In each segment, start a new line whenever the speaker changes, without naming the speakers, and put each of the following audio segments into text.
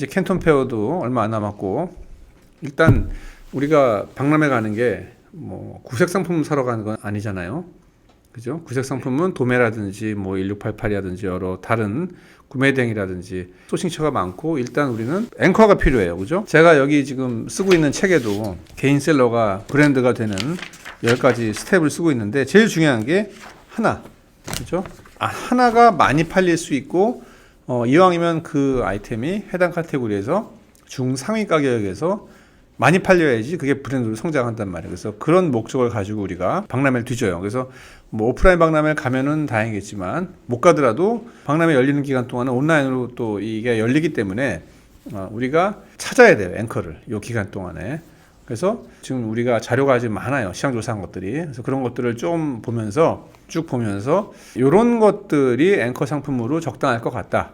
이제 캔톤 페어도 얼마 안 남았고 일단 우리가 박람회 가는 게 뭐 구색 상품 사러 가는 건 아니잖아요. 그죠? 구색 상품은 도매라든지 뭐 1688이라든지 여러 다른 구매 대행이라든지 소싱처가 많고 일단 우리는 앵커가 필요해요. 그죠? 제가 여기 지금 쓰고 있는 책에도 개인 셀러가 브랜드가 되는 10가지 스텝을 쓰고 있는데 제일 중요한 게 하나. 그죠? 아, 하나가 많이 팔릴 수 있고 어, 이왕이면 그 아이템이 해당 카테고리에서 중상위 가격에서 많이 팔려야지 그게 브랜드로 성장한단 말이에요. 그래서 그런 목적을 가지고 우리가 박람회를 뒤져요. 그래서 뭐 오프라인 박람회를 가면은 다행이겠지만 못 가더라도 박람회 열리는 기간 동안은 온라인으로 또 이게 열리기 때문에 어, 우리가 찾아야 돼요. 앵커를 이 기간 동안에. 그래서 지금 우리가 자료가 아직 많아요. 시장 조사한 것들이. 그래서 그런 것들을 좀 보면서 쭉 보면서 이런 것들이 앵커 상품으로 적당할 것 같다.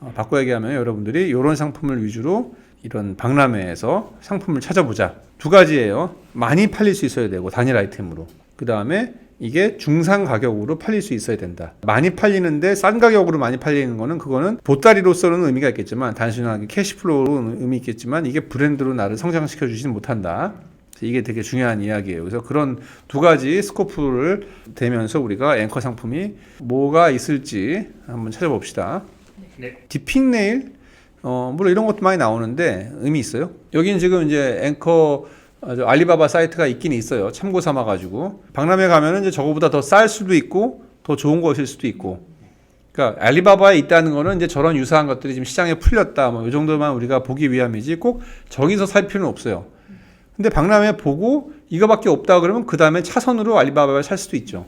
어, 바꿔 얘기하면 여러분들이 이런 상품을 위주로 이런 박람회에서 상품을 찾아보자. 두 가지예요. 많이 팔릴 수 있어야 되고 단일 아이템으로. 그 다음에 이게 중상 가격으로 팔릴 수 있어야 된다. 많이 팔리는데 싼 가격으로 많이 팔리는 거는 그거는 보따리로서는 의미가 있겠지만 단순하게 캐시플로우로 의미 있겠지만 이게 브랜드로 나를 성장시켜 주지는 못한다. 이게 되게 중요한 이야기예요. 그래서 그런 두 가지 스코프를 대면서 우리가 앵커 상품이 뭐가 있을지 한번 찾아봅시다.
네.
디핑 네일 어 물론 이런 것도 많이 나오는데 의미 있어요. 여기는 지금 이제 앵커 알리바바 사이트가 있긴 있어요. 참고 삼아 가지고 박람회 가면은 이제 저거보다 더 쌀 수도 있고 더 좋은 것일 수도 있고. 그러니까 알리바바에 있다는 거는 이제 저런 유사한 것들이 지금 시장에 풀렸다 뭐 이 정도만 우리가 보기 위함이지 꼭 저기서 살 필요는 없어요. 근데 박람회 보고 이거밖에 없다 그러면 그 다음에 차선으로 알리바바를 살 수도 있죠.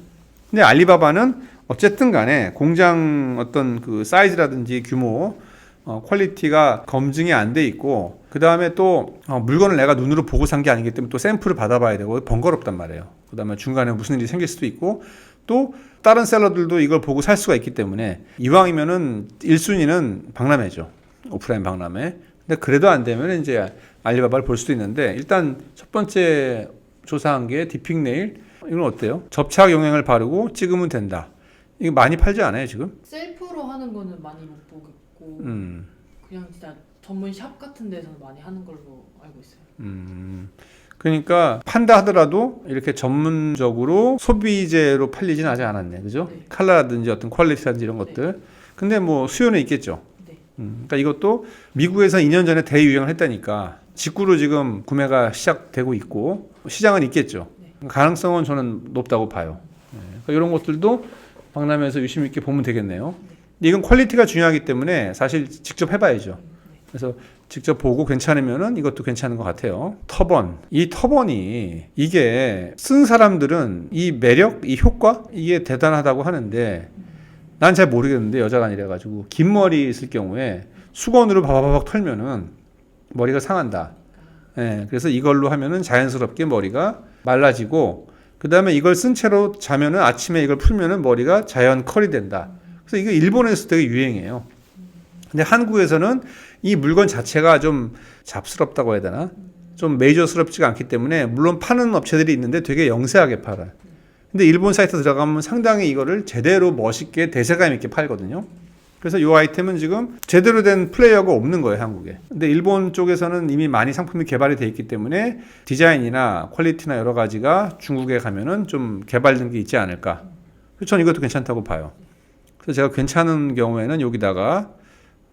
근데 알리바바는 어쨌든 간에 공장 어떤 그 사이즈라든지 규모 어, 퀄리티가 검증이 안 돼 있고 그 다음에 또 어, 물건을 내가 눈으로 보고 산 게 아니기 때문에 또 샘플을 받아봐야 되고 번거롭단 말이에요. 그 다음에 중간에 무슨 일이 생길 수도 있고 또 다른 셀러들도 이걸 보고 살 수가 있기 때문에 이왕이면은 1순위는 박람회죠. 오프라인 박람회. 근데 그래도 안 되면 이제 알리바바를 볼 수도 있는데 일단 첫 번째 조사한 게 디핑 네일 이건 어때요? 접착 용액을 바르고 찍으면 된다. 이거 많이 팔지 않아요 지금?
셀프로 하는 거는 많이 못 보겠고
음.
그냥 진짜 전문 샵 같은 데서는 많이 하는 걸로 알고 있어요.
음. 그러니까 판다 하더라도 이렇게 전문적으로 소비재로 팔리진 아직 않았네. 그죠?
네.
컬러라든지 어떤 퀄리티라든지 이런 것들. 근데 뭐 수요는 있겠죠.
네.
음. 그러니까 이것도 미국에서 2년 전에 대유행을 했다니까 직구로 지금 구매가 시작되고 있고 시장은 있겠죠.
네.
가능성은 저는 높다고 봐요. 네. 그러니까 이런 것들도 박람회에서 유심 있게 보면 되겠네요. 이건 퀄리티가 중요하기 때문에 사실 직접 해봐야죠. 그래서 직접 보고 괜찮으면은 이것도 괜찮은 것 같아요. 터번. 이 터번이 이게 쓴 사람들은 이 매력, 이 효과 이게 대단하다고 하는데 난 잘 모르겠는데 여자가 아니라 가지고 긴 머리 있을 경우에 수건으로 바바바박 털면은 머리가 상한다. 예, 그래서 이걸로 하면은 자연스럽게 머리가 말라지고 그 다음에 이걸 쓴 채로 자면은 아침에 이걸 풀면은 머리가 자연 컬이 된다. 그래서 이거 일본에서 되게 유행해요. 근데 한국에서는 이 물건 자체가 좀 잡스럽다고 해야 되나? 좀 메이저스럽지가 않기 때문에 물론 파는 업체들이 있는데 되게 영세하게 팔아요. 근데 일본 사이트 들어가면 상당히 이거를 제대로 멋있게 대세감 있게 팔거든요. 그래서 이 아이템은 지금 제대로 된 플레이어가 없는 거예요, 한국에. 근데 일본 쪽에서는 이미 많이 상품이 개발이 돼 있기 때문에 디자인이나 퀄리티나 여러 가지가 중국에 가면은 좀 개발된 게 있지 않을까. 그래서 저는 이것도 괜찮다고 봐요. 그래서 제가 괜찮은 경우에는 여기다가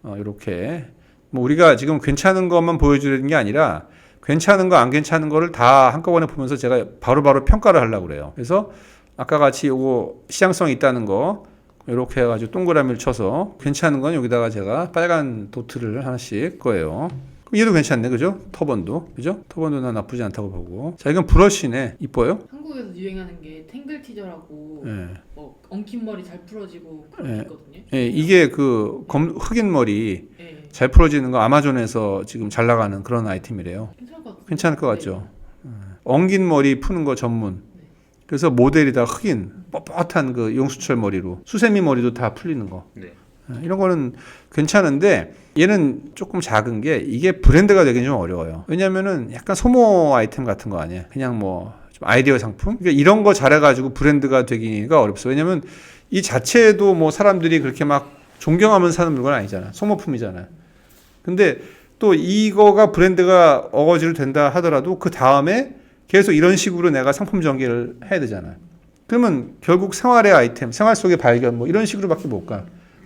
어, 이렇게 뭐 우리가 지금 괜찮은 것만 보여주는 게 아니라 괜찮은 거 안 괜찮은 거를 다 한꺼번에 보면서 제가 바로바로 평가를 하려고 그래요. 그래서 아까 같이 요거 시장성 있다는 거 이렇게 해가지고 동그라미를 쳐서 괜찮은 건 여기다가 제가 빨간 도트를 하나씩 거예요. 그럼 얘도 괜찮네, 그죠? 터번도, 그죠? 터번도 난 나쁘지 않다고 보고. 자, 이건 브러쉬네. 이뻐요?
한국에서 유행하는 게 탱글 티저라고
예.
뭐 엉킨 머리 잘 풀어지고 그런
예.
게 있거든요.
예, 이게 그 검, 흑인 머리
예.
잘 풀어지는 거 아마존에서 지금 잘 나가는 그런 아이템이래요.
괜찮을 것 같아요.
괜찮을 것 같죠? 예. 엉긴 머리 푸는 거 전문. 그래서 모델이 다 흑인, 뻣뻣한 그 용수철 머리로. 수세미 머리도 다 풀리는 거.
네.
예, 이런 거는 괜찮은데 얘는 조금 작은 게 이게 브랜드가 되긴 좀 어려워요. 왜냐면은 약간 소모 아이템 같은 거 아니에요. 그냥 뭐좀 아이디어 상품? 그러니까 이런 거 잘해가지고 브랜드가 되기가 어렵어요. 왜냐면 이 자체도 뭐 사람들이 그렇게 막 존경하면서 사는 물건 아니잖아. 소모품이잖아. 근데 또 이거가 브랜드가 어거지로 된다 하더라도 그 다음에 계속 이런 식으로 내가 상품 전개를 해야 되잖아요. 그러면 결국 생활의 아이템, 생활 속의 발견 뭐 이런 식으로밖에 못 가.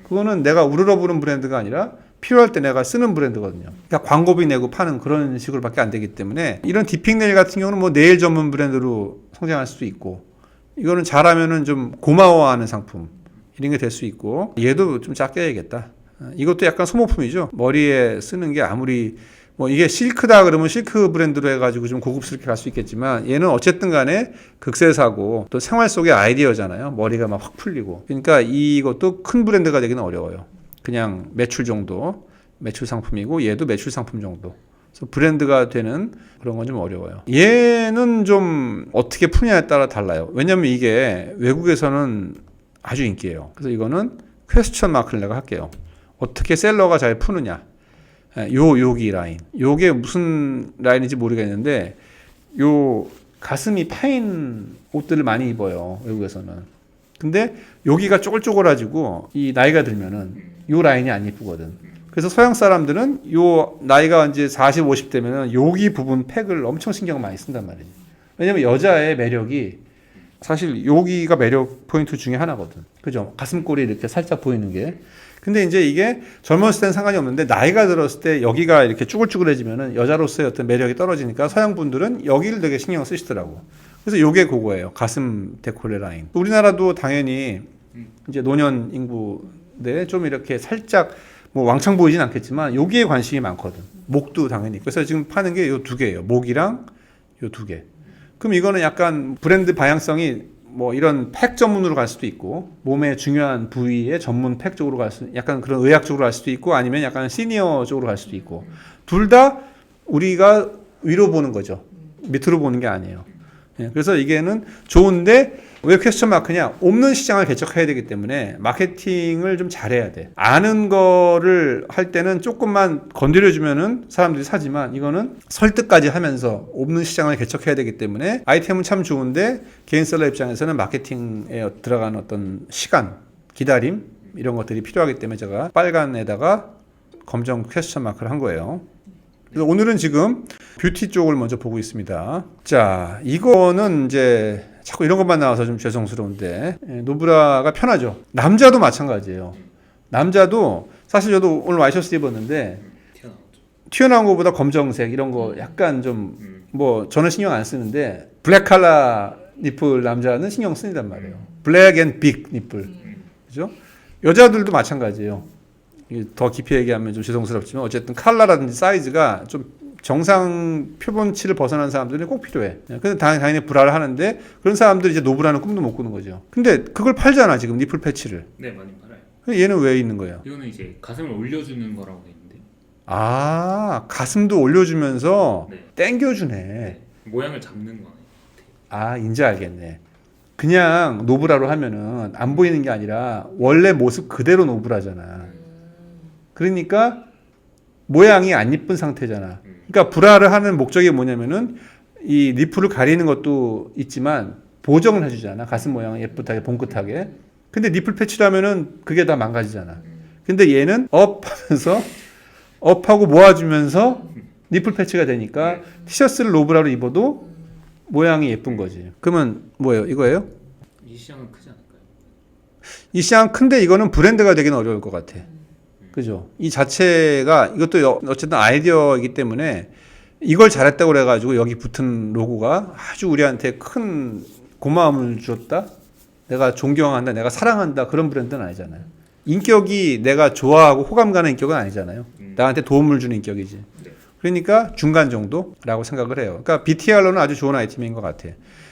그거는 내가 우러러보는 브랜드가 아니라 필요할 때 내가 쓰는 브랜드거든요. 그러니까 광고비 내고 파는 그런 식으로밖에 안 되기 때문에 이런 디핑 네일 같은 경우는 뭐 네일 전문 브랜드로 성장할 수도 있고 이거는 잘하면은 좀 고마워하는 상품 이런 게 될 수 있고 얘도 좀 작게 해야겠다. 어, 이것도 약간 소모품이죠. 머리에 쓰는 게 아무리 뭐 이게 실크다 그러면 실크 브랜드로 해가지고 좀 고급스럽게 갈 수 있겠지만 얘는 어쨌든 간에 극세사고 또 생활 속의 아이디어잖아요. 머리가 막 확 풀리고. 그러니까 이것도 큰 브랜드가 되기는 어려워요. 그냥 매출 정도 매출 상품이고 얘도 매출 상품 정도. 그래서 브랜드가 되는 그런 건 좀 어려워요. 얘는 좀 어떻게 푸냐에 따라 달라요. 왜냐면 이게 외국에서는 아주 인기예요. 그래서 이거는 퀘스천 마크를 내가 할게요. 어떻게 셀러가 잘 푸느냐. 예, 요 여기 라인. 요게 무슨 라인인지 모르겠는데 요 가슴이 파인 옷들을 많이 입어요. 외국에서는. 근데 여기가 쪼글쪼글해지고 이 나이가 들면은 요 라인이 안 이쁘거든. 그래서 서양 사람들은 요 나이가 이제 40, 50 되면은 여기 부분 팩을 엄청 신경 많이 쓴단 말이지. 왜냐면 여자의 매력이 사실 여기가 매력 포인트 중에 하나거든. 그죠? 가슴골이 이렇게 살짝 보이는 게. 근데 이제 이게 젊었을 땐 상관이 없는데 나이가 들었을 때 여기가 이렇게 쭈글쭈글해지면은 여자로서의 어떤 매력이 떨어지니까 서양 분들은 여기를 되게 신경 쓰시더라고. 그래서 요게 그거예요. 가슴 데콜레 라인. 우리나라도 당연히 이제 노년 인구인데 좀 이렇게 살짝 뭐 왕창 보이진 않겠지만 여기에 관심이 많거든. 목도 당연히. 그래서 지금 파는 게 요 두 개예요. 목이랑 요 두 개. 그럼 이거는 약간 브랜드 방향성이 뭐 이런 팩 전문으로 갈 수도 있고 몸의 중요한 부위의 전문 팩 쪽으로 갈 수, 약간 그런 의학 쪽으로 갈 수도 있고 아니면 약간 시니어 쪽으로 갈 수도 있고 둘 다 우리가 위로 보는 거죠. 밑으로 보는 게 아니에요. 예, 그래서 이게는 좋은데 왜 퀘스천 마크냐? 없는 시장을 개척해야 되기 때문에 마케팅을 좀 잘해야 돼. 아는 거를 할 때는 조금만 건드려주면은 사람들이 사지만 이거는 설득까지 하면서 없는 시장을 개척해야 되기 때문에 아이템은 참 좋은데 개인 셀러 입장에서는 마케팅에 들어가는 어떤 시간, 기다림 이런 것들이 필요하기 때문에 제가 빨간에다가 검정 퀘스천 마크를 한 거예요. 그래서 오늘은 지금 뷰티 쪽을 먼저 보고 있습니다. 자, 이거는 이제 자꾸 이런 것만 나와서 좀 죄송스러운데 예, 노브라가 편하죠. 남자도 마찬가지예요. 남자도 사실 저도 오늘 와이셔츠 입었는데. 튀어나온 것보다 검정색 이런 거 약간 좀
음.
뭐 저는 신경 안 쓰는데 블랙 칼라 니플 남자는 신경 쓰인단 말이에요. 블랙 앤 빅 니플. 그죠? 여자들도 마찬가지예요. 더 깊이 얘기하면 좀 죄송스럽지만 어쨌든 칼라라든지 사이즈가 좀 정상 표본치를 벗어난 사람들은 꼭 필요해. 근데 당연히, 불화를 하는데 그런 사람들이 이제 노브라는 꿈도 못 꾸는 거죠. 근데 그걸 팔잖아 지금 니플 패치를.
네, 많이 팔아요.
얘는 왜 있는 거예요?
이거는 이제 가슴을 올려주는 거라고 돼 있는데
아 가슴도 올려주면서
네.
땡겨주네.
네. 모양을 잡는 거네.
아, 이제 알겠네. 그냥 노브라로 하면은 안 보이는 게 아니라 원래 모습 그대로 노브라잖아. 그러니까 모양이 안 이쁜 상태잖아.
음.
그러니까 브라를 하는 목적이 뭐냐면은 이 니프를 가리는 것도 있지만 보정을 해주잖아. 가슴 모양을 예쁘게 봉긋하게. 근데 니플 패치라면은 그게 다 망가지잖아. 근데 얘는 업 하면서 업하고 모아주면서 니플 패치가 되니까 티셔츠를 노브라로 입어도 모양이 예쁜 거지. 그러면 뭐예요? 이거예요?
이 시장은 크지 않을까요?
이 시장 큰데 이거는 브랜드가 되기는 어려울 것 같아. 그죠? 이 자체가 이것도 여- 어쨌든 아이디어이기 때문에 이걸 잘했다고 그래가지고 여기 붙은 로고가 아주 우리한테 큰 고마움을 줬다? 내가 존경한다, 내가 사랑한다 그런 브랜드는 아니잖아요. 인격이 내가 좋아하고 호감 가는 인격은 아니잖아요.
음.
나한테 도움을 주는 인격이지.
네.
그러니까 중간 정도라고 생각을 해요. 그러니까 BTR로는 아주 좋은 아이템인 것 같아.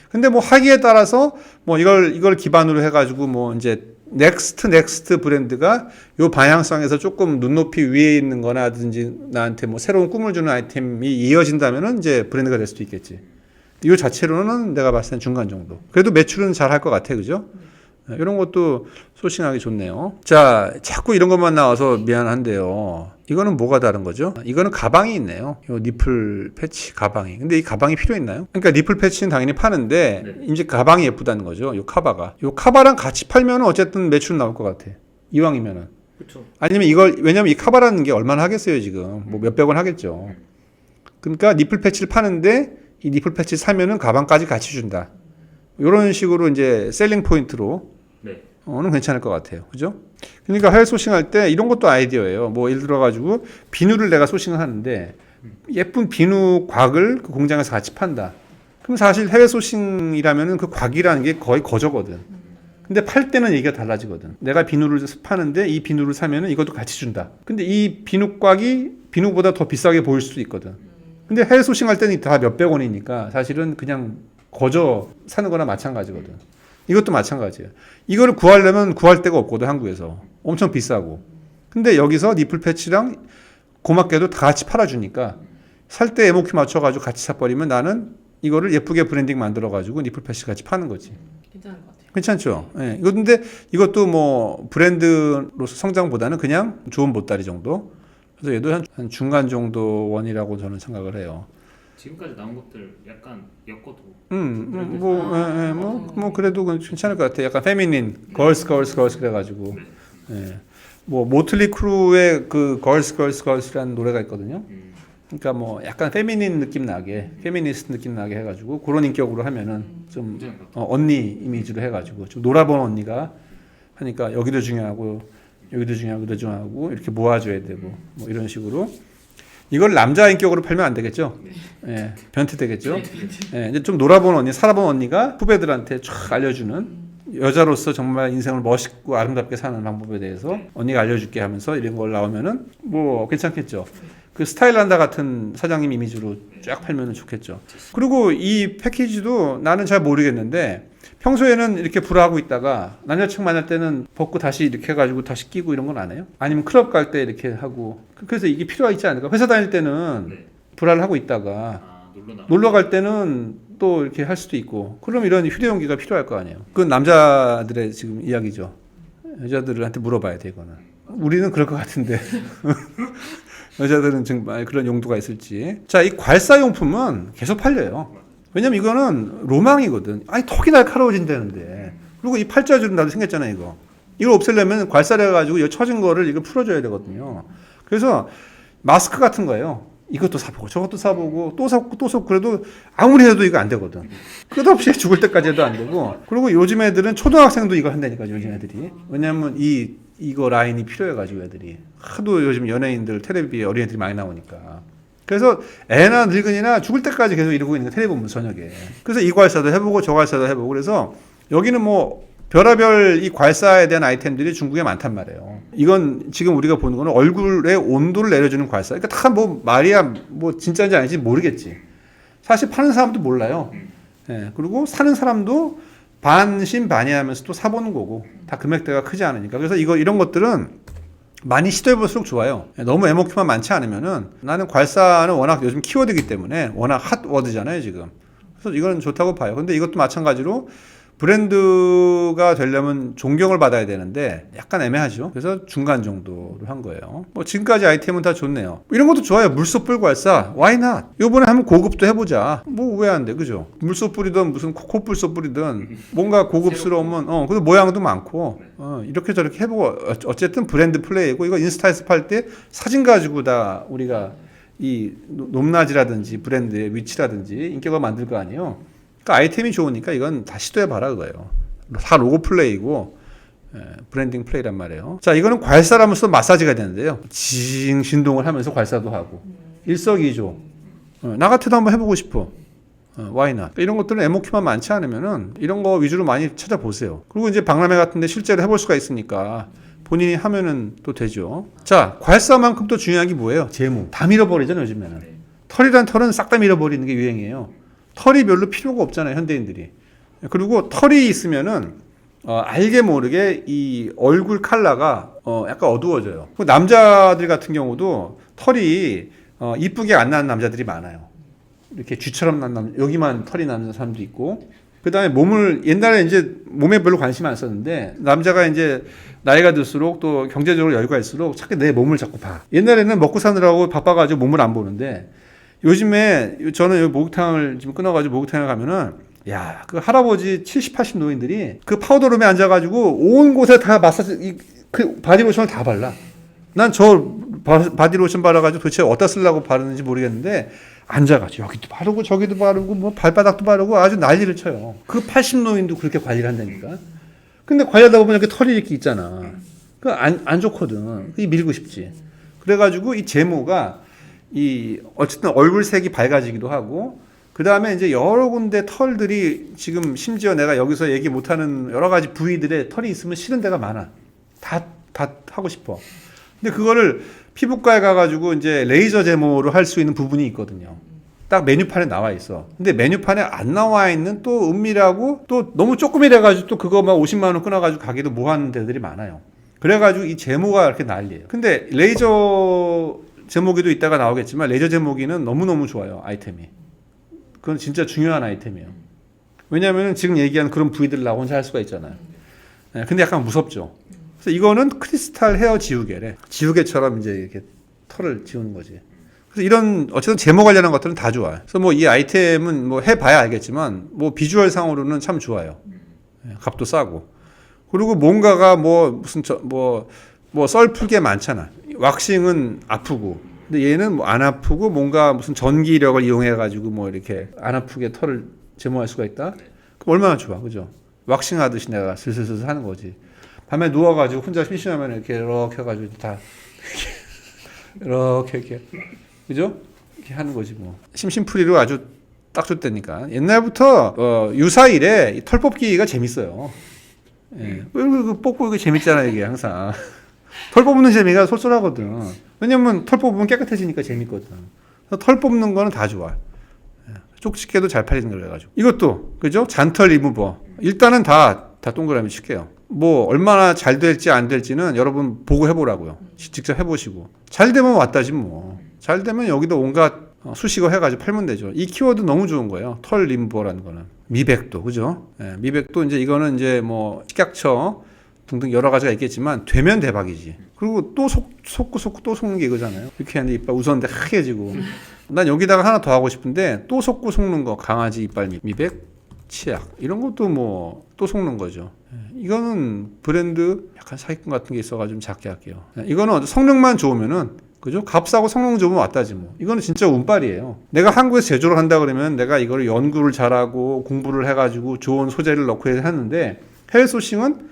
근데 뭐 하기에 따라서 뭐 이걸 이걸 기반으로 해가지고 뭐 이제 넥스트 넥스트 브랜드가 요 방향성에서 조금 눈높이 위에 있는 거나든지 나한테 뭐 새로운 꿈을 주는 아이템이 이어진다면은 이제 브랜드가 될 수도 있겠지. 이 자체로는 내가 봤을 땐 중간 정도. 그래도 매출은 잘 할 것 같아. 그죠? 이런 것도 소싱하기 좋네요. 자, 자꾸 이런 것만 나와서 미안한데요. 이거는 뭐가 다른 거죠? 이거는 가방이 있네요. 이 니플 패치 가방이. 근데 이 가방이 필요 있나요? 그러니까 니플 패치는 당연히 파는데
네.
이제 가방이 예쁘다는 거죠. 이 카바가. 이 카바랑 같이 팔면 어쨌든 매출은 나올 것 같아. 이왕이면은.
그렇죠.
아니면 이걸 왜냐면 이 카바라는 게 얼마나 하겠어요 지금 뭐 몇백 원 하겠죠. 그러니까 니플 패치를 파는데 이 니플 패치 사면은 가방까지 같이 준다. 이런 식으로 이제 셀링 포인트로
네.
어는 괜찮을 것 같아요. 그죠? 그러니까 해외 소싱할 때 이런 것도 아이디어예요. 뭐 예를 들어 가지고 비누를 내가 소싱을 하는데 예쁜 비누 곽을 그 공장에서 같이 판다. 그럼 사실 해외 소싱이라면은 그 곽이라는 게 거의 거저거든. 근데 팔 때는 얘기가 달라지거든. 내가 비누를 파는데 이 비누를 사면은 이것도 같이 준다. 근데 이 비누 곽이 비누보다 더 비싸게 보일 수도 있거든. 근데 해외 소싱할 때는 다 몇백 원이니까 사실은 그냥 거저 사는 거나 마찬가지거든. 이것도 마찬가지예요. 이거를 구하려면 구할 데가 없거든 한국에서 엄청 비싸고. 근데 여기서 니플 패치랑 고맙게도 다 같이 팔아주니까 살 때 MOQ 맞춰가지고 같이 사버리면 나는 이거를 예쁘게 브랜딩 만들어가지고 니플 패치 같이 파는 거지.
괜찮은 것 같아요.
괜찮죠? 예. 이거 근데 이것도 뭐 브랜드로서 성장보다는 그냥 좋은 보따리 정도. 그래서 얘도 한, 한 중간 정도 원이라고 저는 생각을 해요.
지금까지 나온 것들 약간 엮어도
음, 음, 뭐, 예, 예, 뭐, 뭐 그래도 괜찮을 것 같아. 약간 페미닌, 걸스, 걸스, 걸스 그래가지고, 예. 뭐 모틀리 크루의 그 걸스, 걸스, 걸스라는 노래가 있거든요.
음,
그러니까 뭐 약간 페미닌 느낌 나게, 페미니스트 느낌 나게 해가지고 그런 인격으로 하면은
좀것 같아요.
어, 언니 이미지로 해가지고 좀 놀아본 언니가 하니까 여기도 중요하고 여기도 중요하고 여기도 중요하고 이렇게 모아줘야 되고 뭐 이런 식으로 이걸 남자 인격으로 팔면 안 되겠죠? 예, 변태 되겠죠? 예, 이제 좀 놀아본 언니, 살아본 언니가 후배들한테 쫙 알려주는 여자로서 정말 인생을 멋있고 아름답게 사는 방법에 대해서 언니가 알려줄게 하면서 이런 걸 나오면은 뭐 괜찮겠죠. 그 스타일란다 같은 사장님 이미지로 쫙 팔면은 좋겠죠. 그리고 이 패키지도 나는 잘 모르겠는데 평소에는 이렇게 불하고 있다가 남자친구 만날 때는 벗고 다시 이렇게 해가지고 다시 끼고 이런 건 안 해요? 아니면 클럽 갈 때 이렇게 하고 그래서 이게 필요가 있지 않을까? 회사 다닐 때는
네.
불화를 하고 있다가
아
놀러 갈 때는 또 이렇게 할 수도 있고 그럼 이런 휴대용기가 필요할 거 아니에요. 그건 남자들의 지금 이야기죠. 여자들한테 물어봐야 돼 이거는. 우리는 그럴 것 같은데 여자들은 정말 그런 용도가 있을지. 자, 이 괄사용품은 계속 팔려요. 왜냐면 이거는 로망이거든. 아니 턱이 날카로워진다는데. 그리고 이 팔자주름 나도 생겼잖아요 이거. 이걸 없애려면 괄사를 해가지고 이 처진 거를 이거 풀어줘야 되거든요. 그래서 마스크 같은 거예요. 이것도 사보고 저것도 사보고 또 사고 또 사고 그래도 아무리 해도 이거 안 되거든. 끝없이 죽을 때까지 해도 안 되고. 그리고 요즘 애들은 초등학생도 이거 한다니까 요즘 애들이. 왜냐면 이 이거 라인이 필요해가지고 애들이 하도 요즘 연예인들 텔레비에 어린애들이 많이 나오니까. 그래서 애나 늙은이나 죽을 때까지 계속 이러고 있는 거 텔레비 보면 저녁에. 그래서 이 괄사도 해보고 저 괄사도 해보고 그래서 여기는 뭐 별의별 이 괄사에 대한 아이템들이 중국에 많단 말이에요. 이건 지금 우리가 보는 거는 얼굴의 온도를 내려주는 괄사. 그러니까 다 뭐 말이야 뭐 진짜인지 아닌지 모르겠지. 사실 파는 사람도 몰라요. 예, 그리고 사는 사람도 반신반의하면서 또 사보는 거고 다 금액대가 크지 않으니까. 그래서 이거 이런 것들은 많이 시도해볼수록 좋아요. 예, 너무 MOQ만 많지 않으면은 나는 괄사는 워낙 요즘 키워드이기 때문에 워낙 핫 워드잖아요 지금. 그래서 이건 좋다고 봐요. 근데 이것도 마찬가지로 브랜드가 되려면 존경을 받아야 되는데 약간 애매하죠. 그래서 중간 정도로 한 거예요. 뭐 지금까지 아이템은 다 좋네요. 이런 것도 좋아요. 물소뿔 괄사. Why not? 요번에 한번 고급도 해보자. 뭐 왜 안 돼? 그죠? 물소 뿌리든 무슨 코코뿔소 뿌리든 뭔가 고급스러우면 어, 그리고 모양도 많고 어, 이렇게 저렇게 해보고 어- 어쨌든 브랜드 플레이고 이거 인스타에서 팔 때 사진 가지고 다 우리가 이 노- 높낮이라든지 브랜드의 위치라든지 인격을 만들 거 아니에요. 그러니까 아이템이 좋으니까 이건 다 시도해 봐라 그거예요. 다 로고 플레이고 예, 브랜딩 플레이란 말이에요. 자, 이거는 괄사라면서 마사지가 되는데요. 징 진동을 하면서 괄사도 하고 일석이조. 어, 나 같아도 한번 해보고 싶어. 어, why? 이런 것들은 MOQ만 많지 않으면은 이런 거 위주로 많이 찾아보세요. 그리고 이제 박람회 같은데 실제로 해볼 수가 있으니까 본인이 하면은 또 되죠. 자, 괄사만큼 또 중요한 게 뭐예요? 재무. 다 밀어버리잖아요, 요즘에는. 털이란 털은 싹 다 밀어버리는 게 유행이에요. 털이 별로 필요가 없잖아요, 현대인들이. 그리고 털이 있으면은 어, 알게 모르게 이 얼굴 컬러가 어, 약간 어두워져요. 그 남자들 같은 경우도 털이 어, 이쁘게 안 나는 남자들이 많아요. 이렇게 쥐처럼 난 남, 여기만 털이 나는 사람도 있고. 그 다음에 몸을, 옛날에 이제 몸에 별로 관심 안 썼는데, 남자가 이제 나이가 들수록 또 경제적으로 여유가 있을수록 자꾸 내 몸을 자꾸 봐. 옛날에는 먹고 사느라고 바빠가지고 몸을 안 보는데, 요즘에 저는 여기 목욕탕을 지금 끊어가지고 목욕탕에 가면은, 야, 그 할아버지 70, 80 노인들이 그 파우더룸에 앉아가지고 온 곳에 다 마사지, 이 그 바디로션을 다 발라. 난 저 바디로션 발라가지고 도대체 어디다 쓰려고 바르는지 모르겠는데 앉아가지고 여기도 바르고 저기도 바르고 뭐 발바닥도 바르고 아주 난리를 쳐요. 그 80 노인도 그렇게 관리를 한다니까. 근데 관리하다 보면 이렇게 털이 이렇게 있잖아. 그 안 안 좋거든. 이 밀고 싶지. 그래가지고 이 제모가 이 어쨌든 얼굴 색이 밝아지기도 하고 그 다음에 이제 여러 군데 털들이 지금 심지어 내가 여기서 얘기 못하는 여러 가지 부위들에 털이 있으면 싫은 데가 많아. 다, 다 하고 싶어. 근데 그거를 피부과에 가가지고 이제 레이저 제모를 할 수 있는 부분이 있거든요. 딱 메뉴판에 나와 있어. 근데 메뉴판에 안 나와 있는 또 은밀하고 또 너무 조금이래가지고 또 그거 막 50만 원 끊어가지고 가기도 뭐 하는 데들이 많아요. 그래가지고 이 제모가 이렇게 난리예요. 근데 레이저 제모기도 이따가 나오겠지만 레이저 제모기는 너무너무 좋아요. 아이템이. 그건 진짜 중요한 아이템이에요. 왜냐하면 지금 얘기한 그런 부위들 나 혼자 할 수가 있잖아요. 네, 근데 약간 무섭죠. 그래서 이거는 크리스탈 헤어 지우개래. 지우개처럼 이제 이렇게 털을 지우는 거지. 그래서 이런 어쨌든 제모 관련한 것들은 다 좋아요. 그래서 뭐 이 아이템은 뭐 해봐야 알겠지만 뭐 비주얼 상으로는 참 좋아요. 예, 값도 싸고. 그리고 뭔가가 뭐 무슨 뭐뭐 썰풀게 많잖아. 왁싱은 아프고. 근데 얘는 뭐 안 아프고 뭔가 무슨 전기력을 이용해 가지고 뭐 이렇게 안 아프게 털을 제모할 수가 있다. 그럼 얼마나 좋아, 그죠? 왁싱 하듯이 내가 슬슬슬 하는 거지. 밤에 누워가지고 혼자 심심하면 이렇게 이렇게 해가지고 다 이렇게 이렇게 그죠? 이렇게 하는 거지 뭐. 심심풀이로 아주 딱 좋다니까. 옛날부터 어, 유사일에 이털 뽑기가 재밌어요. 예. 그, 그 뽑고 이게 재밌잖아 이게 항상. 털 뽑는 재미가 쏠쏠하거든. 왜냐면 털 뽑으면 깨끗해지니까 재밌거든. 털 뽑는 거는 다 좋아. 예. 쪽집게도 잘 팔리는 걸 해가지고. 이것도 그죠? 잔털 리무버. 일단은 다 다 동그라미 칠게요. 뭐 얼마나 잘 될지 안 될지는 여러분 보고 해보라고요. 지- 직접 해보시고 잘 되면 왔다지 뭐. 잘 되면 여기도 온갖 어, 수식어 해가지고 팔면 되죠. 이 키워드 너무 좋은 거예요. 털 리무버라는 거는 미백도 그죠? 예, 미백도 이제 이거는 이제 뭐 식약처 등등 여러 가지가 있겠지만 되면 대박이지. 그리고 또 속, 속고 속고 또 속는 게 이거잖아요. 이렇게 하는데 이빨 웃었는데 하얘지고. 난 여기다가 하나 더 하고 싶은데 또 속고 속는 거 강아지 이빨 미- 미백 치약 이런 것도 뭐 또 속는 거죠. 예, 이거는 브랜드 약간 사기꾼 같은 게 있어가지고 좀 작게 할게요. 예, 이거는 성능만 좋으면은 그죠? 값싸고 성능 좋으면 왔다지 뭐. 이거는 진짜 운빨이에요. 내가 한국에서 제조를 한다 그러면 내가 이거를 연구를 잘하고 공부를 해가지고 좋은 소재를 넣고 하는데 해외 소싱은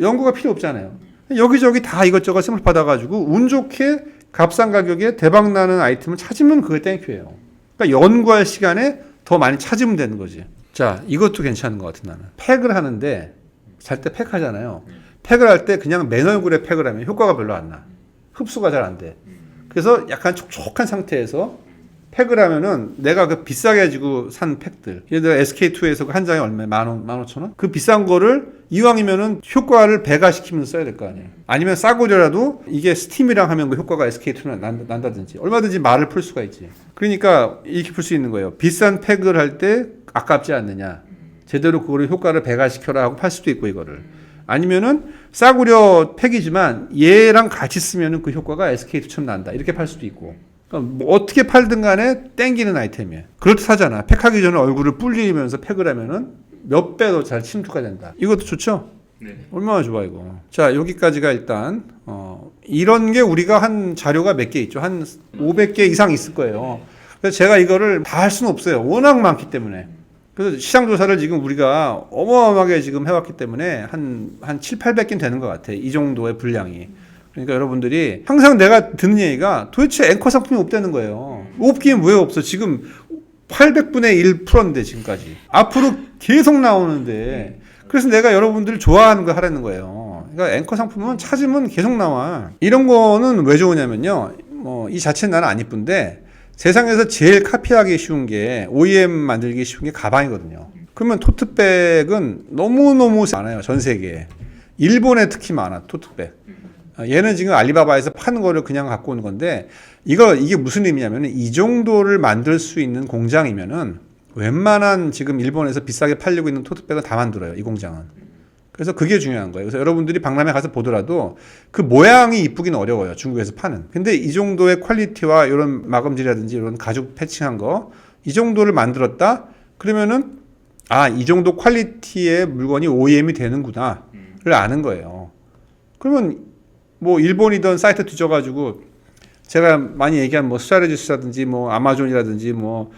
연구가 필요 없잖아요. 여기저기 다 이것저것 샘플 받아가지고 운 좋게 값싼 가격에 대박 나는 아이템을 찾으면 그게 땡큐예요. 그러니까 연구할 시간에 더 많이 찾으면 되는 거지. 자, 이것도 괜찮은 것 같아 나는. 팩을 하는데 잘 때 팩하잖아요. 팩을 할 때 그냥 맨 얼굴에 팩을 하면 효과가 별로 안 나. 흡수가 잘 안 돼. 그래서 약간 촉촉한 상태에서 팩을 하면은 내가 그 비싸게 가지고 산 팩들 예를 들어 SK2에서 그 한 장에 얼마에 만 원, 만 오천 원? 그 비싼 거를 이왕이면은 효과를 배가시키면서 써야 될 거 아니에요. 아니면 싸고려라도 이게 스팀이랑 하면 그 효과가 SK2는 난, 난다든지 얼마든지 말을 풀 수가 있지. 그러니까 이렇게 풀 수 있는 거예요. 비싼 팩을 할 때 아깝지 않느냐. 제대로 그거를 효과를 배가시켜라 하고 팔 수도 있고 이거를. 아니면은 싸구려 팩이지만 얘랑 같이 쓰면은 그 효과가 SK2처럼 난다. 이렇게 팔 수도 있고. 그러니까 뭐 어떻게 팔든 간에 땡기는 아이템이에요. 그렇듯 하잖아. 팩하기 전에 얼굴을 불리면서 팩을 하면은 몇 배 더 잘 침투가 된다. 이것도 좋죠?
네.
얼마나 좋아 이거. 자 여기까지가 일단 어, 이런 게 우리가 한 자료가 몇 개 있죠. 한 500개 이상 있을 거예요. 그래서 제가 이거를 다 할 수는 없어요. 워낙 많기 때문에. 그래서 시장 조사를 지금 우리가 어마어마하게 지금 해왔기 때문에 한, 한 7, 800개는 되는 것 같아. 이 정도의 분량이. 그러니까 여러분들이 항상 내가 듣는 얘기가 도대체 앵커 상품이 없다는 거예요. 없긴 왜 없어? 지금 800분의 1%인데 지금까지. 앞으로 계속 나오는데. 그래서 내가 여러분들을 좋아하는 거 하라는 거예요. 그러니까 앵커 상품은 찾으면 계속 나와. 이런 거는 왜 좋으냐면요. 뭐 이 자체는 나는 안 이쁜데 세상에서 제일 카피하기 쉬운 게 OEM 만들기 쉬운 게 가방이거든요. 그러면 토트백은 너무너무 많아요. 전 세계에. 일본에 특히 많아. 토트백. 아, 얘는 지금 알리바바에서 파는 거를 그냥 갖고 오는 건데 이거 이게 무슨 의미냐면 이 정도를 만들 수 있는 공장이면은 웬만한 지금 일본에서 비싸게 팔리고 있는 토트백은 다 만들어요. 이 공장은. 그래서 그게 중요한 거예요. 그래서 여러분들이 박람회 가서 보더라도 그 모양이 이쁘긴 어려워요. 중국에서 파는. 근데 이 정도의 퀄리티와 이런 마감질이라든지 이런 가죽 패칭한 거 이 정도를 만들었다? 그러면은 아, 이 정도 퀄리티의 물건이 OEM이 되는구나를 아는 거예요. 그러면 뭐 일본이던 사이트 뒤져가지고 제가 많이 얘기한 뭐 스트라테지스라든지 뭐 아마존이라든지 뭐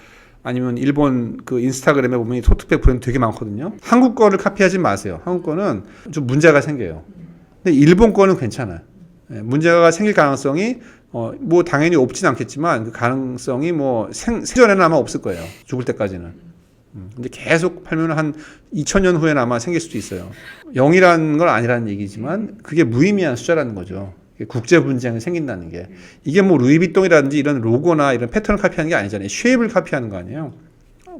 아니면 일본 그 인스타그램에 보면 이 토트백 브랜드 되게 많거든요. 한국 거를 카피하지 마세요. 한국 거는 좀 문제가 생겨요. 근데 일본 거는 괜찮아요. 예, 문제가 생길 가능성이 어, 뭐 당연히 없진 않겠지만 그 가능성이 뭐 생, 생전에는 아마 없을 거예요. 죽을 때까지는. 음, 근데 계속 팔면 한 2000년 후에는 아마 생길 수도 있어요. 0이라는 건 아니라는 얘기지만 그게 무의미한 숫자라는 거죠. 국제 분쟁이 생긴다는 게 이게 뭐 루이비통이라든지 이런 로고나 이런 패턴을 카피하는 게 아니잖아요. 쉐입을 카피하는 거 아니에요.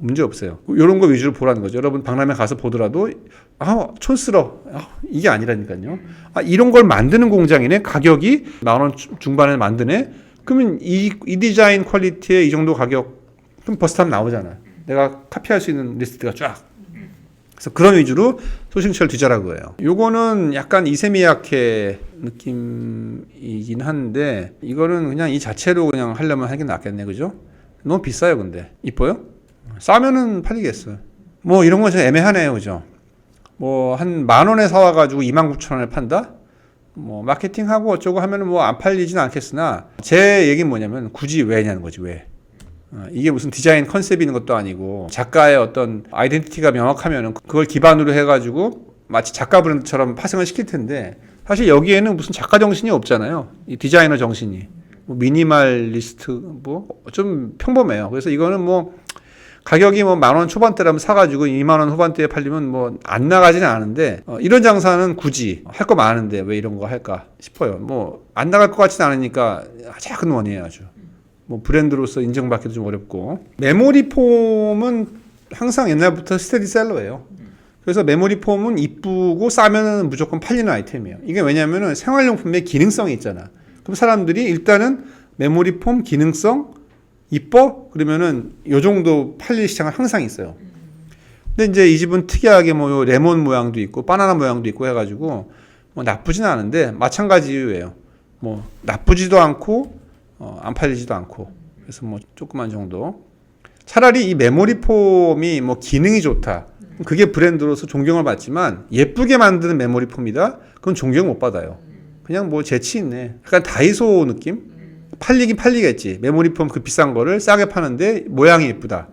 문제 없어요. 이런 거 위주로 보라는 거죠. 여러분 박람회 가서 보더라도 아 촌스러 아, 이게 아니라니까요. 아 이런 걸 만드는 공장이네. 가격이 만 원 중반에 만드네. 그러면 이, 이 디자인 퀄리티에 이 정도 가격 그럼 버스타면 나오잖아. 내가 카피할 수 있는 리스트가 쫙. 그래서 그런 위주로 소싱철 뒤져라 거예요. 요거는 약간 이세미야케 느낌이긴 한데 이거는 그냥 이 자체로 그냥 하려면 하긴 낫겠네, 그죠? 너무 비싸요, 근데 이뻐요? 싸면은 팔리겠어요. 뭐 이런 건좀 애매하네요, 그죠? 뭐 한 만 원에 사와가지고 2만 9천 원에 판다? 뭐 마케팅하고 어쩌고 하면은 뭐 안 팔리진 않겠으나 제 얘기는 뭐냐면 굳이 왜냐는 거지 왜? 어, 이게 무슨 디자인 컨셉이 있는 것도 아니고 작가의 어떤 아이덴티티가 명확하면은 그걸 기반으로 해가지고 마치 작가 브랜드처럼 파생을 시킬 텐데 사실 여기에는 무슨 작가 정신이 없잖아요. 이 디자이너 정신이 뭐 미니멀리스트 뭐 좀 평범해요. 그래서 이거는 뭐 가격이 뭐 만 원 초반대라면 사가지고 2만 원 후반대에 팔리면 뭐 안 나가지는 않은데 어, 이런 장사는 굳이 할 거 많은데 왜 이런 거 할까 싶어요. 뭐 안 나갈 것 같지는 않으니까 작은 원이에요 아주. 뭐 브랜드로서 인정받기도 좀 어렵고 메모리 폼은 항상 옛날부터 스테디셀러예요. 그래서 메모리 폼은 이쁘고 싸면은 무조건 팔리는 아이템이에요. 이게 왜냐면은 생활용품의 기능성이 있잖아. 그럼 사람들이 일단은 메모리 폼 기능성 이뻐 그러면은 요 정도 팔릴 시장은 항상 있어요. 근데 이제 이 집은 특이하게 뭐 레몬 모양도 있고 바나나 모양도 있고 해가지고 뭐 나쁘진 않은데 마찬가지 이유예요. 뭐 나쁘지도 않고 어, 안 팔리지도 않고. 그래서 뭐 조그만 정도. 차라리 이 메모리 폼이 뭐 기능이 좋다. 그게 브랜드로서 존경을 받지만 예쁘게 만드는 메모리 폼이다? 그건 존경 못 받아요. 그냥 뭐 재치 있네. 약간 다이소 느낌? 팔리긴 팔리겠지. 메모리 폼 그 비싼 거를 싸게 파는데 모양이 예쁘다.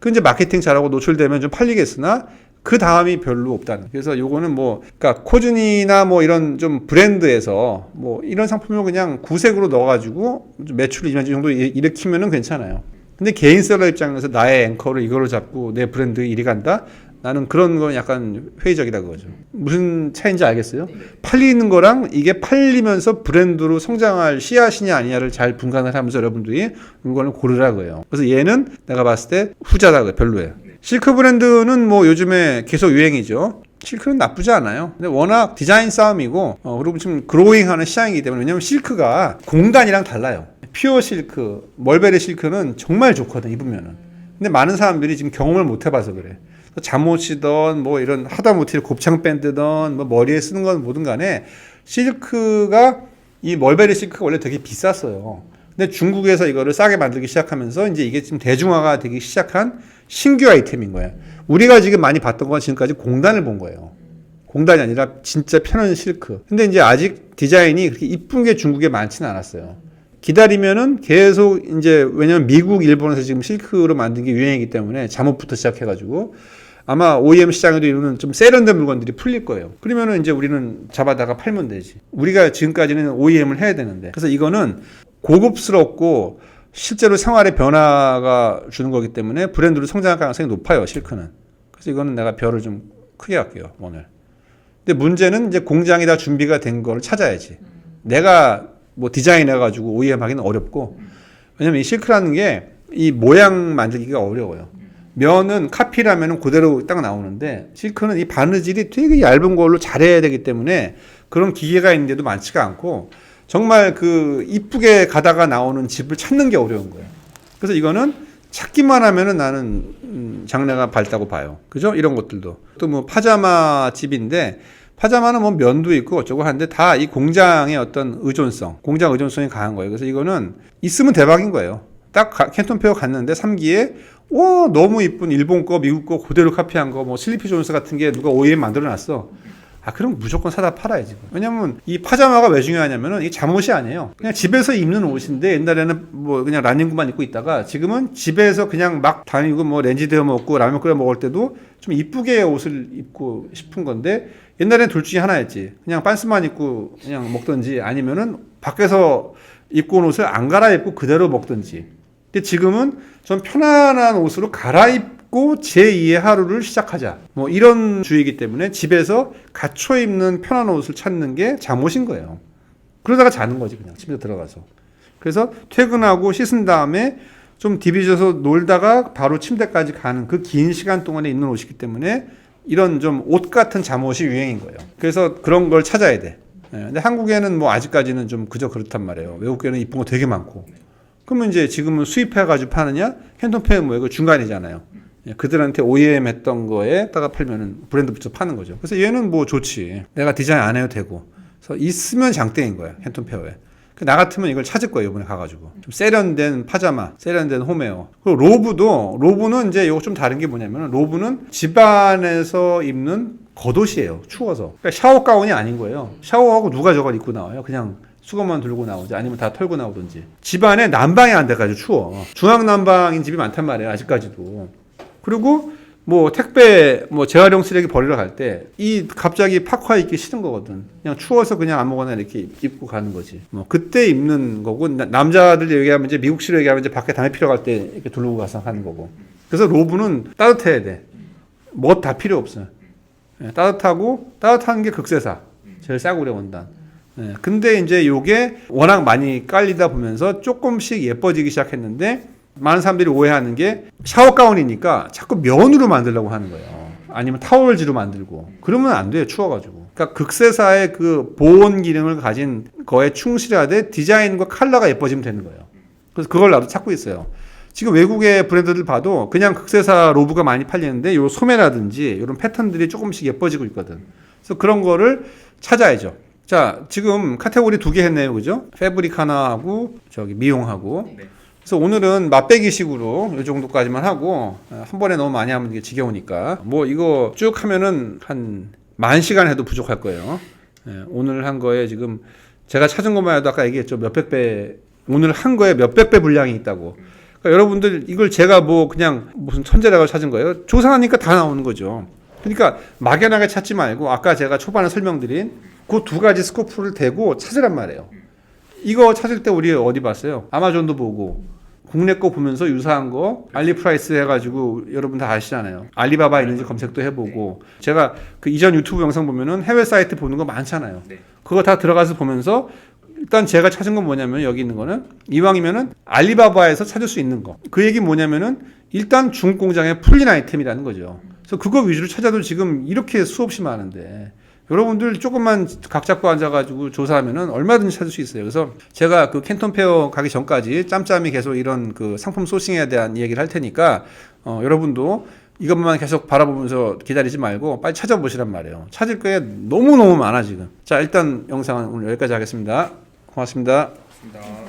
그 이제 마케팅 잘하고 노출되면 좀 팔리겠으나 그 다음이 별로 없다는. 그래서 요거는 뭐, 그러니까 코준이나 뭐 이런 좀 브랜드에서 뭐 이런 상품을 그냥 구색으로 넣어가지고 좀 매출을 이 정도 일- 일으키면은 괜찮아요. 근데 개인 셀러 입장에서 나의 앵커를 이걸로 잡고 내 브랜드 일이 간다? 나는 그런 건 약간 회의적이다 그거죠. 무슨 차이인지 알겠어요? 팔리는 거랑 이게 팔리면서 브랜드로 성장할 씨앗이냐 아니냐를 잘 분간을 하면서 여러분들이 물건을 고르라 고해요 그래서 얘는 내가 봤을 때 후자다. 별로예요. 실크 브랜드는 뭐 요즘에 계속 유행이죠. 실크는 나쁘지 않아요. 근데 워낙 디자인 싸움이고, 어, 그리고 지금 그로잉 하는 시장이기 때문에, 왜냐면 실크가 공단이랑 달라요. 퓨어 실크, 멀베리 실크는 정말 좋거든, 입으면은. 근데 많은 사람들이 지금 경험을 못 해봐서 그래. 잠옷이던, 뭐 이런 하다못해 곱창 밴드던, 뭐 머리에 쓰는 건 뭐든 간에, 실크가, 이 멀베리 실크가 원래 되게 비쌌어요. 근데 중국에서 이거를 싸게 만들기 시작하면서 이제 이게 지금 대중화가 되기 시작한 신규 아이템인 거예요. 우리가 지금 많이 봤던 건 지금까지 공단을 본 거예요. 공단이 아니라 진짜 편한 실크. 근데 이제 아직 디자인이 그렇게 이쁜 게 중국에 많지는 않았어요. 기다리면은 계속 이제 왜냐면 미국, 일본에서 지금 실크로 만든 게 유행이기 때문에 잠옷부터 시작해가지고 아마 OEM 시장에도 이런 좀 세련된 물건들이 풀릴 거예요. 그러면은 이제 우리는 잡아다가 팔면 되지. 우리가 지금까지는 OEM을 해야 되는데. 그래서 이거는 고급스럽고 실제로 생활의 변화가 주는 거기 때문에 브랜드로 성장할 가능성이 높아요, 실크는. 그래서 이거는 내가 별을 좀 크게 할게요, 오늘. 근데 문제는 이제 공장이 다 준비가 된 걸 찾아야지. 내가 뭐 디자인 해가지고 OEM 하기는 어렵고, 왜냐면 이 실크라는 게 이 모양 만들기가 어려워요. 면은 카피라면은 그대로 딱 나오는데, 실크는 이 바느질이 되게 얇은 걸로 잘해야 되기 때문에 그런 기계가 있는데도 많지가 않고, 정말 그 이쁘게 가다가 나오는 집을 찾는 게 어려운 거예요. 그래서 이거는 찾기만 하면은 나는 음, 장래가 밝다고 봐요. 그죠? 이런 것들도. 또 뭐 파자마 집인데 파자마는 뭐 면도 있고 어쩌고 하는데 다 이 공장의 어떤 의존성, 공장 의존성이 강한 거예요. 그래서 이거는 있으면 대박인 거예요. 딱 가- 캔톤 페어 갔는데 3기에 와 너무 이쁜 일본 거, 미국 거 그대로 카피한 거, 뭐 슬리피 존스 같은 게 누가 OEM 만들어 놨어. 아 그럼 무조건 사다 팔아야지. 왜냐면 이 파자마가 왜 중요하냐면은 이 잠옷이 아니에요. 그냥 집에서 입는 옷인데 옛날에는 뭐 그냥 라닝구만 입고 있다가 지금은 집에서 그냥 막 다니고 뭐 렌지 데워 먹고 라면 끓여 먹을 때도 좀 이쁘게 옷을 입고 싶은 건데 옛날에는 둘 중에 하나였지. 그냥 빤스만 입고 그냥 먹든지 아니면은 밖에서 입고 온 옷을 안 갈아입고 그대로 먹든지. 근데 지금은 좀 편안한 옷으로 갈아입 고 제2의 하루를 시작하자. 뭐 이런 주의이기 때문에 집에서 갖춰 입는 편한 옷을 찾는 게 잠옷인 거예요. 그러다가 자는 거지 그냥 집에 들어가서. 그래서 퇴근하고 씻은 다음에 좀 디비져서 놀다가 바로 침대까지 가는 그 긴 시간 동안에 입는 옷이기 때문에 이런 좀 옷 같은 잠옷이 유행인 거예요. 그래서 그런 걸 찾아야 돼. 예, 근데 한국에는 뭐 아직까지는 좀 그저 그렇단 말이에요. 외국에는 이쁜 거 되게 많고. 그러면 이제 지금은 수입해가지고 파느냐? 핸드페이 뭐 이거 중간이잖아요. 예, 그들한테 OEM 했던 거에다가 팔면은 브랜드 붙여 파는 거죠. 그래서 얘는 뭐 좋지. 내가 디자인 안 해도 되고. 그래서 있으면 장땡인 거야. 헨톤 페어에. 그나 같으면 이걸 찾을 거예요. 이번에 가가지고. 좀 세련된 파자마, 세련된 홈웨어. 그리고 로브도, 로브는 이제 이거 좀 다른 게 뭐냐면 로브는 집안에서 입는 겉옷이에요. 추워서. 그러니까 샤워 가운이 아닌 거예요. 샤워하고 누가 저걸 입고 나와요. 그냥 수건만 들고 나오지 아니면 다 털고 나오든지 집안에 난방이 안 돼가지고 추워 중앙 난방인 집이 많단 말이에요 아직까지도 그리고 뭐 택배 뭐 재활용 쓰레기 버리러 갈 때 이 갑자기 파카 입기 싫은 거거든. 그냥 추워서 그냥 아무거나 이렇게 입고 가는 거지. 뭐 그때 입는 거고 나- 남자들 얘기하면 이제 미국식으로 얘기하면 이제 밖에 담배 피러 갈 때 이렇게 두르고 가서 하는 거고. 그래서 로브는 따뜻해야 돼 뭐 다 필요 없어요. 예, 따뜻하고 따뜻한 게 극세사. 제일 싸고 그래 원단. 예, 근데 이제 요게 워낙 많이 깔리다 보면서 조금씩 예뻐지기 시작했는데 많은 사람들이 오해하는 게 샤워 가운이니까 자꾸 면으로 만들려고 하는 거예요. 아니면 타월지로 만들고 그러면 안 돼요 추워가지고. 그러니까 극세사의 그 보온 기능을 가진 거에 충실하되 디자인과 컬러가 예뻐지면 되는 거예요. 그래서 그걸 나도 찾고 있어요. 지금 외국의 브랜드들 봐도 그냥 극세사 로브가 많이 팔리는데 요 소매라든지 이런 패턴들이 조금씩 예뻐지고 있거든. 그래서 그런 거를 찾아야죠. 자, 지금 카테고리 두 개 했네요. 그죠? 패브릭 하나 하고 저기 미용하고.
네.
그래서 오늘은 맛배기식으로 이 정도까지만 하고 어, 한 번에 너무 많이 하면 이게 지겨우니까 뭐 이거 쭉 하면은 한 만 시간 해도 부족할 거예요. 예, 오늘 한 거에 지금 제가 찾은 것만 해도 아까 얘기했죠 몇백 배 오늘 한 거에 몇백 배 분량이 있다고. 그러니까 여러분들 이걸 제가 뭐 그냥 무슨 천재라고 찾은 거예요. 조사하니까 다 나오는 거죠. 그러니까 막연하게 찾지 말고 아까 제가 초반에 설명드린 그 두 가지 스코프를 대고 찾으란 말이에요. 이거 찾을 때 우리 어디 봤어요? 아마존도 보고 국내 거 보면서 유사한 거 알리프라이스 해가지고 여러분 다 아시잖아요. 알리바바 있는지 검색도 해보고 제가 그 이전 유튜브 영상 보면은 해외 사이트 보는 거 많잖아요.
네.
그거 다 들어가서 보면서 일단 제가 찾은 건 뭐냐면 여기 있는 거는 이왕이면은 알리바바에서 찾을 수 있는 거. 그 얘기 뭐냐면은 일단 중국 공장에 풀린 아이템이라는 거죠. 그래서 그거 위주로 찾아도 지금 이렇게 수없이 많은데 여러분들 조금만 각 잡고 앉아가지고 조사하면은 얼마든지 찾을 수 있어요. 그래서 제가 그 캔톤 페어 가기 전까지 짬짬이 계속 이런 그 상품 소싱에 대한 얘기를 할 테니까 어, 여러분도 이것만 계속 바라보면서 기다리지 말고 빨리 찾아보시란 말이에요. 찾을 게 너무너무 많아 지금. 자 일단 영상은 오늘 여기까지 하겠습니다. 고맙습니다.
좋습니다.